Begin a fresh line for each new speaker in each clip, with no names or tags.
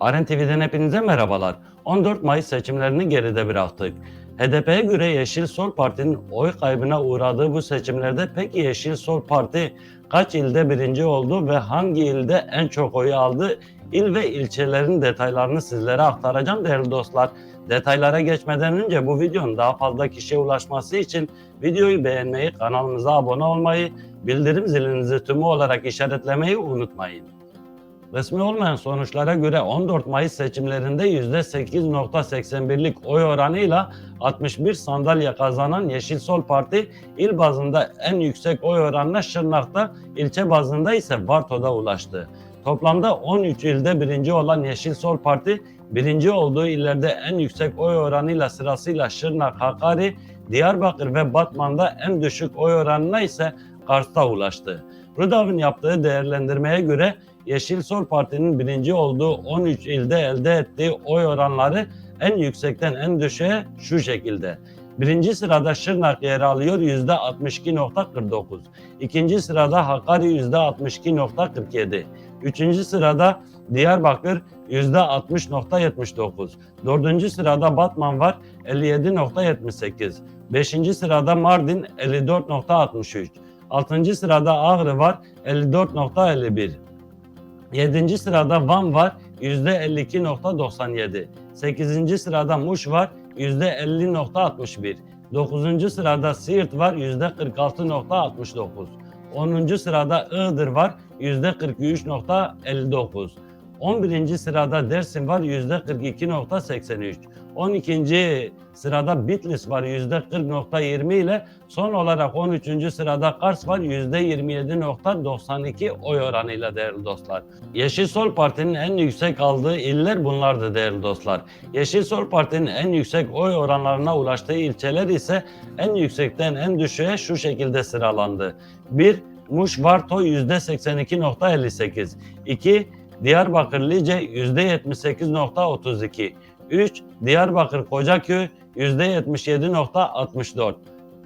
Aren TV'den hepinize merhabalar. 14 Mayıs seçimlerini geride bıraktık. HDP'ye göre Yeşil Sol Parti'nin oy kaybına uğradığı bu seçimlerde peki Yeşil Sol Parti kaç ilde birinci oldu ve hangi ilde en çok oyu aldı? İl ve ilçelerin detaylarını sizlere aktaracağım değerli dostlar. Detaylara geçmeden önce bu videonun daha fazla kişiye ulaşması için videoyu beğenmeyi, kanalımıza abone olmayı, bildirim zilinizi tümü olarak işaretlemeyi unutmayın. Resmi olmayan sonuçlara göre 14 Mayıs seçimlerinde %8.81'lik oy oranıyla 61 sandalye kazanan Yeşil Sol Parti il bazında en yüksek oy oranına Şırnak'ta, ilçe bazında ise Varto'da ulaştı. Toplamda 13 ilde birinci olan Yeşil Sol Parti, birinci olduğu illerde en yüksek oy oranıyla sırasıyla Şırnak, Hakkari, Diyarbakır ve Batman'da en düşük oy oranına ise Kars'ta ulaştı. Rudav'ın yaptığı değerlendirmeye göre Yeşil Sol Parti'nin birinci olduğu 13 ilde elde ettiği oy oranları en yüksekten en düşüğe şu şekilde. Birinci sırada Şırnak yer alıyor %62.49. İkinci sırada Hakkari %62.47. Üçüncü sırada Diyarbakır %60.79. Dördüncü sırada Batman var 57.78. Beşinci sırada Mardin 54.63. Altıncı sırada Ağrı var 54.51. 7. sırada Van var %52.97. 8. sırada Muş var %50.61. 9. sırada Siirt var %46.69. 10. sırada Iğdır var %43.59. 11. sırada Dersim var %42.83. 12. sırada Bitlis var %40.20 ile son olarak 13. sırada Kars var %27.92 oy oranıyla değerli dostlar. Yeşil Sol Parti'nin en yüksek aldığı iller bunlardı değerli dostlar. Yeşil Sol Parti'nin en yüksek oy oranlarına ulaştığı ilçeler ise en yüksekten en düşüğe şu şekilde sıralandı. 1. Muş Varto %82.58 2. Diyarbakır Lice %78.32 3. Diyarbakır Kocaköy %77.64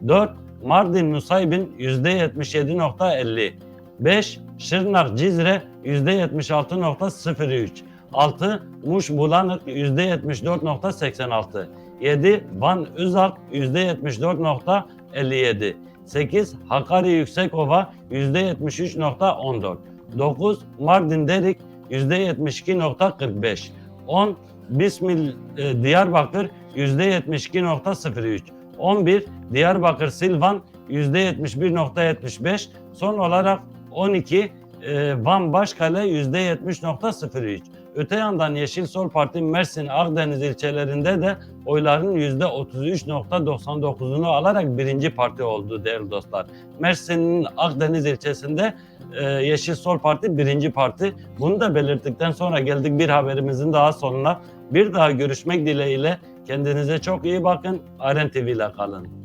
4. Mardin Nusaybin %77.50 5. Şırnak Cizre %76.03 6. Muş Bulanık %74.86 7. Van Üzak %74.57 8. Hakkari Yüksekova %73.14 9. Mardin Derik %72.45 10. Bismil e, Diyarbakır %72.03 11. Diyarbakır Silvan %71.75 Son olarak 12. e, Van Başkale %70.03 Öte yandan Yeşil Sol Parti Mersin, Akdeniz ilçelerinde de oyların %33.99'unu alarak birinci parti oldu değerli dostlar. Mersin'in Akdeniz ilçesinde e, Yeşil Sol Parti birinci parti. Bunu da belirttikten sonra geldik bir haberimizin daha sonuna. Bir daha görüşmek dileğiyle kendinize çok iyi bakın. Aren TV ile kalın.